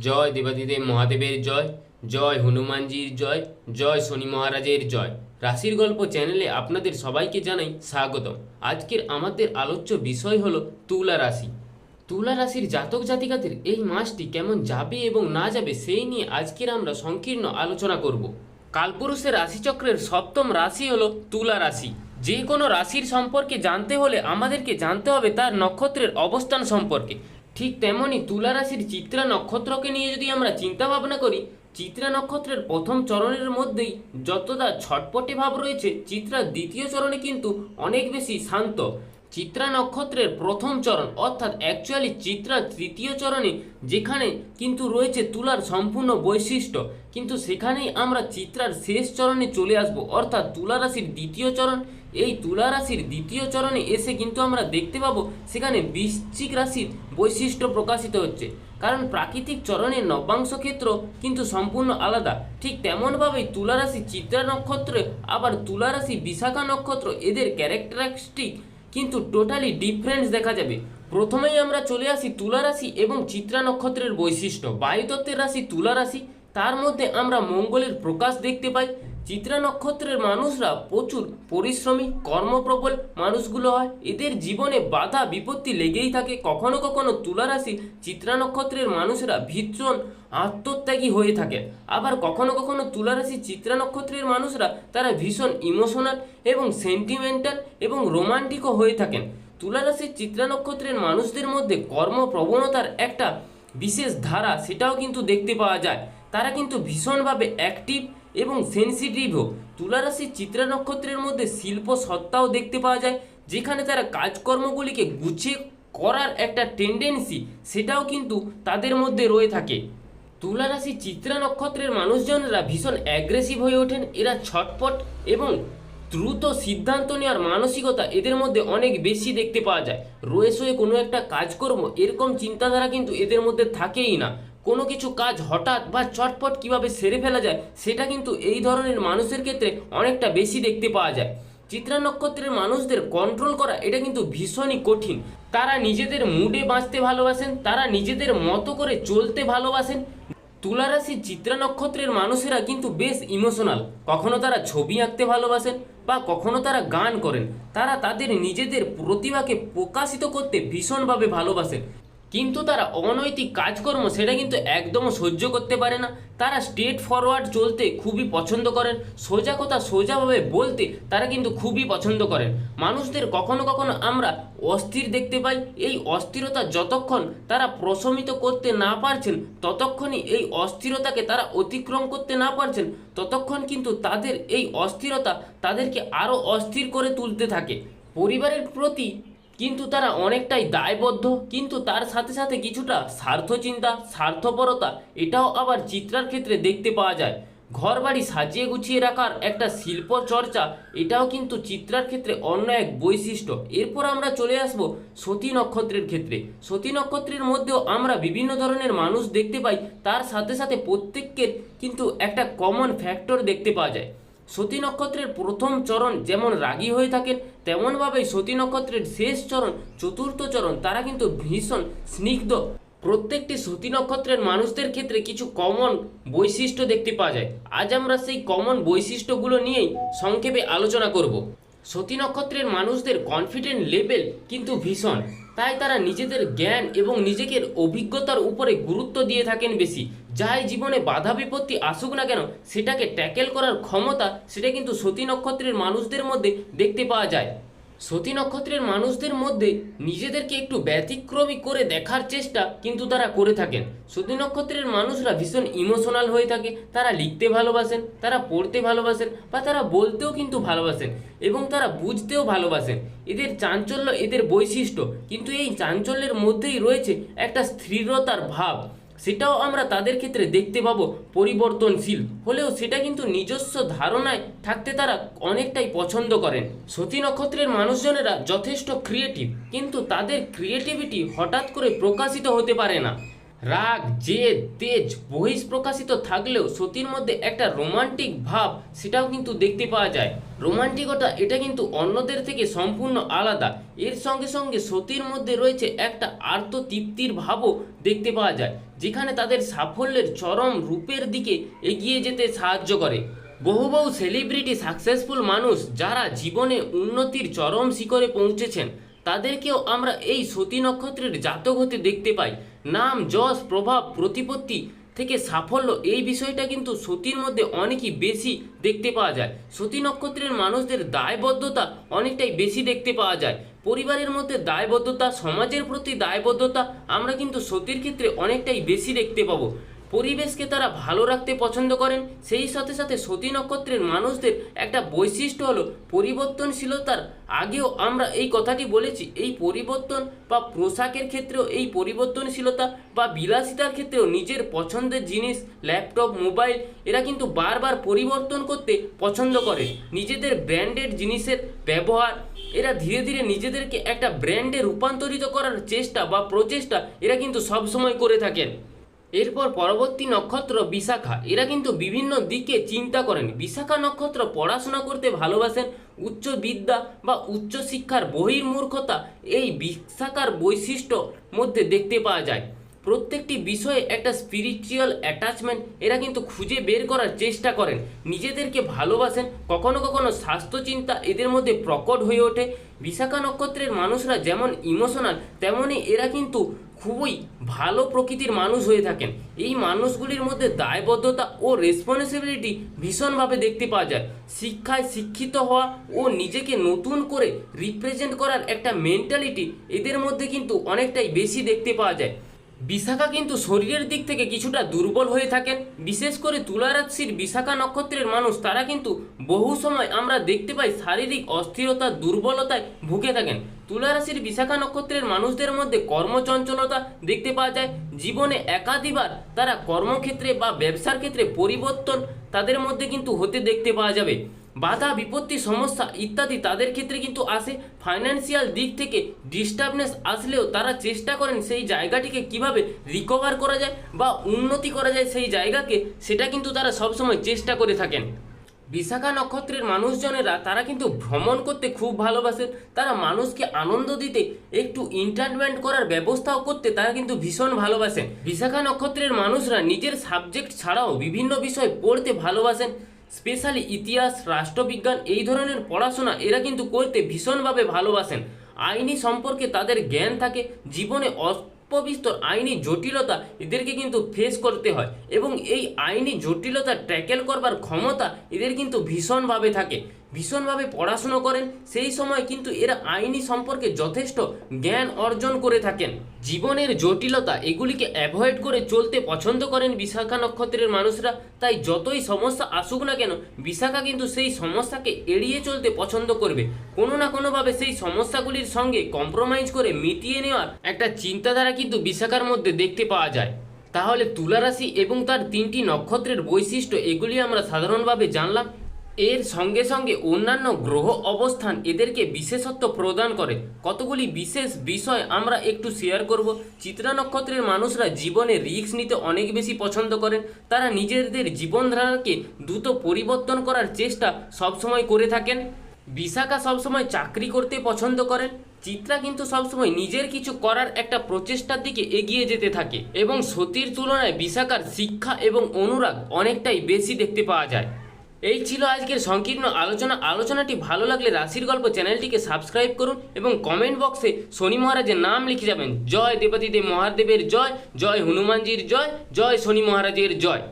জয় দেবাদিদেব মহাদেবের জয় জয় হনুমানজির জয় জয় শনি মহারাজের জয়। রাশির গল্প চ্যানেলে আপনাদের সবাইকে জানাই স্বাগতম। আজকের আমাদের আলোচ্য বিষয় হলো তুলা রাশি। তুলা রাশির জাতক জাতিকাদের এই মাসটি কেমন যাবে এবং না যাবে সেই নিয়ে আজকের আমরা সংকীর্ণ আলোচনা করব। কালপুরুষের রাশিচক্রের সপ্তম রাশি হলো তুলা রাশি। যে কোনো রাশির সম্পর্কে জানতে হলে আমাদেরকে জানতে হবে তার নক্ষত্রের অবস্থান সম্পর্কে। ঠিক তেমনি তুলা রাশির চিত্রা নক্ষত্রকে নিয়ে যদি আমরা চিন্তা ভাবনা করি, চিত্রা নক্ষত্রের প্রথম চরণের মধ্যেই যতটা ছটপটে ভাব রয়েছে, চিত্রার দ্বিতীয় চরণে কিন্তু অনেক বেশি শান্ত। চিত্রা নক্ষত্রের প্রথম চরণ, অর্থাৎ অ্যাকচুয়ালি চিত্রার তৃতীয় চরণে যেখানে কিন্তু রয়েছে তুলার সম্পূর্ণ বৈশিষ্ট্য। কিন্তু সেখানেই আমরা চিত্রার শেষ চরণে চলে আসব, অর্থাৎ তুলা রাশির দ্বিতীয় চরণ। এই তুলা রাশির দ্বিতীয় চরণে এসে কিন্তু আমরা দেখতে পাবো, সেখানে বৃশ্চিক রাশির বৈশিষ্ট্য প্রকাশিত হচ্ছে। কারণ প্রাকৃতিক চরণের নবাংশ ক্ষেত্র কিন্তু সম্পূর্ণ আলাদা। ঠিক তেমনভাবেই তুলা রাশি চিত্রা নক্ষত্রে, আবার তুলা রাশি বিশাখা নক্ষত্র, এদের ক্যারেক্টারিস্টিক কিন্তু টোটালি ডিফারেন্স দেখা যাবে। প্রথমেই আমরা চলে আসি তুলা রাশি এবং চিত্রা নক্ষত্রের বৈশিষ্ট্য। বায়ুতত্ত্বের রাশি তুলা রাশি। তার মধ্যে আমরা মঙ্গলের প্রকাশ দেখতে পাই। চিত্রা নক্ষত্রের মানুষরা প্রচুর পরিশ্রমী, কর্মপ্রবল মানুষগুলো হয়। এদের জীবনে বাধা, বিপত্তি লেগেই থাকে। কখনো কখনো তুলা রাশি চিত্রা নক্ষত্রের মানুষরা ভীষণ আত্মত্যাগী হয়ে থাকে। আবার কখনো কখনো তুলা রাশি চিত্রা নক্ষত্রের মানুষরা তারা ভীষণ ইমোশনাল এবং সেন্টিমেন্টাল এবং রোমান্টিকও হয়ে থাকেন। তুলা রাশির চিত্রা নক্ষত্রের মানুষদের মধ্যে কর্মপ্রবণতার একটা বিশেষ ধারা, সেটাও কিন্তু দেখতে পাওয়া যায়। তারা কিন্তু ভীষণভাবে অ্যাক্টিভ এবং সেন্সিটিভও তুলারাশির চিত্রা নক্ষত্রের মধ্যে শিল্প সত্তাও দেখতে পাওয়া যায়, যেখানে তারা কাজকর্মগুলিকে গুছিয়ে করার একটা টেন্ডেন্সি সেটাও কিন্তু তাদের মধ্যে রয়ে থাকে। তুলা রাশি চিত্রা নক্ষত্রের মানুষজনেরা ভীষণ অ্যাগ্রেসিভ হয়ে ওঠেন। এরা ছটপট এবং দ্রুত সিদ্ধান্ত নেওয়ার মানসিকতা এদের মধ্যে অনেক বেশি দেখতে পাওয়া যায়। রয়ে সয়ে কোনো একটা কাজকর্ম এরকম চিন্তাধারা কিন্তু এদের মধ্যে থাকেই না। কোনো কিছু কাজ হঠাৎ বা চটপট কীভাবে সেরে ফেলা যায়, সেটা কিন্তু এই ধরনের মানুষের ক্ষেত্রে অনেকটা বেশি দেখতে পাওয়া যায়। চিত্রা নক্ষত্রের মানুষদের কন্ট্রোল করা এটা কিন্তু ভীষণই কঠিন। তারা নিজেদের মুডে বাঁচতে ভালোবাসেন, তারা নিজেদের মতো করে চলতে ভালোবাসেন। তুলারাশি চিত্রা নক্ষত্রের মানুষেরা কিন্তু বেশ ইমোশনাল কখনো তারা ছবি আঁকতে ভালোবাসেন বা কখনো তারা গান করেন। তারা তাদের নিজেদের প্রতিভাকে প্রকাশিত করতে ভীষণভাবে ভালোবাসেন। কিন্তু তারা অনৈতিক কাজকর্ম সেটা কিন্তু একদম সহ্য করতে পারে না। তারা স্ট্রেট ফরওয়ার্ড চলতে খুবই পছন্দ করেন। সোজা কথা সোজাভাবে বলতে তারা কিন্তু খুবই পছন্দ করেন। মানুষদের কখনো কখনো আমরা অস্থির দেখতে পাই। এই অস্থিরতা যতক্ষণ তারা প্রশমিত করতে না পারছেন, ততক্ষণই এই অস্থিরতাকে তারা অতিক্রম করতে না পারছেন, ততক্ষণ কিন্তু তাদের এই অস্থিরতা তাদেরকে আরও অস্থির করে তুলতে থাকে। পরিবারের প্রতি কিন্তু তারা অনেকটাই দায়বদ্ধ, কিন্তু তার সাথে সাথে কিছুটা স্বার্থচিন্তা, স্বার্থপরতা, এটাও আবার চিত্রার ক্ষেত্রে দেখতে পাওয়া যায়। ঘর বাড়ি সাজিয়ে গুছিয়ে রাখার একটা শিল্প চর্চা, এটাও কিন্তু চিত্রার ক্ষেত্রে অন্য এক বৈশিষ্ট্য। এরপর আমরা চলে আসব সতী নক্ষত্রের ক্ষেত্রে। সতী নক্ষত্রের মধ্যেও আমরা বিভিন্ন ধরনের মানুষ দেখতে পাই, তার সাথে সাথে প্রত্যেকের কিন্তু একটা কমন ফ্যাক্টর দেখতে পাওয়া যায়। সতী নক্ষত্রের প্রথম চরণ যেমন রাগী হয়ে থাকেন, তেমনভাবেই সতী নক্ষত্রের শেষ চরণ, চতুর্থ চরণ, তারা কিন্তু ভীষণ স্নিগ্ধ। প্রত্যেকটি সতী নক্ষত্রের মানুষদের ক্ষেত্রে কিছু কমন বৈশিষ্ট্য দেখতে পাওয়া যায়। আজ আমরা সেই কমন বৈশিষ্ট্যগুলো নিয়েই সংক্ষেপে আলোচনা করব। সতী নক্ষত্রের মানুষদের কনফিডেন্ট লেভেল কিন্তু ভীষণ। তাই তারা নিজেদের জ্ঞান এবং নিজেদের অভিজ্ঞতার উপরে গুরুত্ব দিয়ে থাকেন বেশি। যাই জীবনে বাধা বিপত্তি আসুক না কেন, সেটাকে ট্যাকেল করার ক্ষমতা, সেটা কিন্তু সতী নক্ষত্রের মানুষদের মধ্যে দেখতে পাওয়া যায়। সতী নক্ষত্রের মানুষদের মধ্যে নিজেদেরকে একটু ব্যতিক্রমী করে দেখার চেষ্টা কিন্তু তারা করে থাকেন। সতী নক্ষত্রের মানুষরা ভীষণ ইমোশনাল হয়ে থাকে, তারা লিখতে ভালোবাসেন, তারা পড়তে ভালোবাসেন বা তারা বলতেও কিন্তু ভালোবাসেন এবং তারা বুঝতেও ভালোবাসেন। এদের চাঞ্চল্য, এদের বৈশিষ্ট্য কিন্তু এই চাঞ্চল্যের মধ্যেই রয়েছে একটা স্থিরতার ভাব। সেটাও আমরা তাদের ক্ষেত্রে দেখতে পাবো পরিবর্তনশীল। হলেও সেটা কিন্তু নিজস্ব ধারণায় থাকতে তারা অনেকটাই পছন্দ করেন। সতী নক্ষত্রের মানুষজনেরা যথেষ্ট ক্রিয়েটিভ কিন্তু তাদের ক্রিয়েটিভিটি হঠাৎ করে প্রকাশিত হতে পারে না। রাগ, জেদ, তেজ বহিষ প্রকাশিত থাকলেও সতীর মধ্যে একটা রোমান্টিক ভাব সেটাও কিন্তু দেখতে পাওয়া যায়। রোমান্টিকতা এটা কিন্তু অন্যদের থেকে সম্পূর্ণ আলাদা। এর সঙ্গে সঙ্গে সতীর মধ্যে রয়েছে একটা আর্ত তৃপ্তির ভাবও দেখতে পাওয়া যায়। যেখানে তাদের সাফল্যের চরম রূপের দিকে এগিয়ে যেতে সাহায্য করে। বহু বহু সেলিব্রিটি সাকসেসফুল মানুষ যারা জীবনে উন্নতির চরম শিখরে পৌঁছেছেন, তাদেরকেও আমরা এই সতী নক্ষত্রের জাতক হতে দেখতে পাই। নাম, যশ, প্রভাব, প্রতিপত্তি থেকে সাফল্য এই বিষয়টা কিন্তু সতীর মধ্যে অনেকই বেশি দেখতে পাওয়া যায়। সতী নক্ষত্রের মানুষদের দায়বদ্ধতা অনেকটাই বেশি দেখতে পাওয়া যায়। পরিবারের মধ্যে দায়বদ্ধতা, সমাজের প্রতি দায়বদ্ধতা আমরা কিন্তু সতীর ক্ষেত্রে অনেকটাই বেশি দেখতে পাবো। পরিবেশকে তারা ভালো রাখতে পছন্দ করেন। সেই সাথে সাথে সতী নক্ষত্রের মানুষদের একটা বৈশিষ্ট্য হলো পরিবর্তনশীলতার। আগেও আমরা এই কথাটি বলেছি, এই পরিবর্তন বা পোশাকের ক্ষেত্রেও এই পরিবর্তনশীলতা বা বিলাসিতার ক্ষেত্রেও নিজের পছন্দের জিনিস, ল্যাপটপ, মোবাইল, এরা কিন্তু বারবার পরিবর্তন করতে পছন্দ করে। নিজেদের ব্র্যান্ডেড জিনিসের ব্যবহার, এরা ধীরে ধীরে নিজেদেরকে একটা ব্র্যান্ডে রূপান্তরিত করার চেষ্টা বা প্রচেষ্টা এরা কিন্তু সবসময় করে থাকেন। এরপর পরবর্তী নক্ষত্র বিশাখা। এরা কিন্তু বিভিন্ন দিকে চিন্তা করেন। বিশাখা নক্ষত্র পড়াশোনা করতে ভালোবাসেন। উচ্চ বিদ্যা বা উচ্চ শিক্ষার বহির্মূর্খতা এই বিশাখার বৈশিষ্ট্য মধ্যে দেখতে পাওয়া যায়। প্রত্যেকটি বিষয়ে একটা স্পিরিচুয়াল অ্যাটাচমেন্ট এরা কিন্তু খুঁজে বের করার চেষ্টা করেন। নিজেদেরকে ভালোবাসেন। কখনো কখনো স্বাস্থ্য চিন্তা এদের মধ্যে প্রকট হয়ে ওঠে। বিশাখা নক্ষত্রের মানুষরা যেমন ইমোশনাল তেমনই এরা কিন্তু খুবই ভালো প্রকৃতির মানুষ হয়ে থাকেন। এই মানুষগুলির মধ্যে দায়বদ্ধতা ও রেসপন্সিবিলিটি ভীষণভাবে দেখতে পাওয়া যায়। শিক্ষায় শিক্ষিত হওয়া ও নিজেকে নতুন করে রিপ্রেজেন্ট করার একটা মেন্টালিটি এদের মধ্যে কিন্তু অনেকটাই বেশি দেখতে পাওয়া যায়। বিশাখা কিন্তু শরীরের দিক থেকে কিছুটা দুর্বল হয়ে থাকেন। বিশেষ করে তুলা রাশির বিশাখা নক্ষত্রের মানুষ, তারা কিন্তু বহু সময় আমরা দেখতে পাই শারীরিক অস্থিরতা, দুর্বলতায় ভুগে থাকেন। তুলা রাশির বিশাখা নক্ষত্রের মানুষদের মধ্যে কর্মচঞ্চলতা দেখতে পাওয়া যায়। জীবনে একাধিবার তারা কর্মক্ষেত্রে বা ব্যবসার ক্ষেত্রে পরিবর্তন তাদের মধ্যে কিন্তু হতে দেখতে পাওয়া যাবে। বাধা, বিপত্তি, সমস্যা ইত্যাদি তাদের ক্ষেত্রে কিন্তু আসে। ফাইন্যান্সিয়াল দিক থেকে ডিস্টার্বনেস আসলেও তারা চেষ্টা করেন সেই জায়গাটিকে কীভাবে রিকভার করা যায় বা উন্নতি করা যায় সেই জায়গাকে, সেটা কিন্তু তারা সবসময় চেষ্টা করে থাকেন। বিশাখা নক্ষত্রের মানুষজনেরা তারা কিন্তু ভ্রমণ করতে খুব ভালোবাসেন। তারা মানুষকে আনন্দ দিতে, একটু এন্টারটেনমেন্ট করার ব্যবস্থাও করতে তারা কিন্তু ভীষণ ভালোবাসেন। বিশাখা নক্ষত্রের মানুষরা নিজের সাবজেক্ট ছাড়াও বিভিন্ন বিষয় পড়তে ভালোবাসেন। স্পেশালি ইতিহাস, রাষ্ট্রবিজ্ঞান, এই ধরনের পড়াশোনা এরা কিন্তু করতে ভীষণভাবে ভালোবাসেন। আইনি সম্পর্কে তাদের জ্ঞান থাকে, জীবনে অল্পবিস্তর আইনি জটিলতা এদেরকে কিন্তু ফেস করতে হয় এবং এই আইনি জটিলতা ট্যাকেল করবার ক্ষমতা এদের কিন্তু ভীষণভাবে থাকে। ভীষণভাবে পড়াশুনো করেন, সেই সময় কিন্তু এরা আইনি সম্পর্কে যথেষ্ট জ্ঞান অর্জন করে থাকেন। জীবনের জটিলতা এগুলিকে অ্যাভয়েড করে চলতে পছন্দ করেন বিশাখা নক্ষত্রের মানুষরা। তাই যতই সমস্যা আসুক না কেন, বিশাখা কিন্তু সেই সমস্যাকে এড়িয়ে চলতে পছন্দ করবে। কোনো না কোনোভাবে সেই সমস্যাগুলির সঙ্গে কম্প্রোমাইজ করে মিটিয়ে নেওয়ার একটা চিন্তাধারা কিন্তু বিশাখার মধ্যে দেখতে পাওয়া যায়। তাহলে তুলা রাশি এবং তার তিনটি নক্ষত্রের বৈশিষ্ট্য এগুলি আমরা সাধারণভাবে জানলাম। এর সঙ্গে সঙ্গে অন্যান্য গ্রহ অবস্থান এদেরকে বিশেষত্ব প্রদান করে। কতগুলি বিশেষ বিষয় আমরা একটু শেয়ার করব। চিত্রা নক্ষত্রের মানুষরা জীবনে রিস্ক নিতে অনেক বেশি পছন্দ করেন। তারা নিজেদের জীবনধারাকে দ্রুত পরিবর্তন করার চেষ্টা সবসময় করে থাকেন। বিশাখা সবসময় চাকরি করতে পছন্দ করেন। চিত্রা কিন্তু সবসময় নিজের কিছু করার একটা প্রচেষ্টার দিকে এগিয়ে যেতে থাকে এবং সতীর তুলনায় বিশাখার শিক্ষা এবং অনুরাগ অনেকটাই বেশি দেখতে পাওয়া যায়। এই ছিল আজকের সংকীর্ণ আলোচনা। আলোচনাটি ভালো লাগলে রাশির গল্প চ্যানেলটিকে সাবস্ক্রাইব করুন এবং কমেন্ট বক্সে শনি মহারাজের নাম লিখে যাবেন। জয় দেবাদিদেব মহাদেবের জয় জয় হনুমানজির জয় জয় শনি মহারাজের জয়।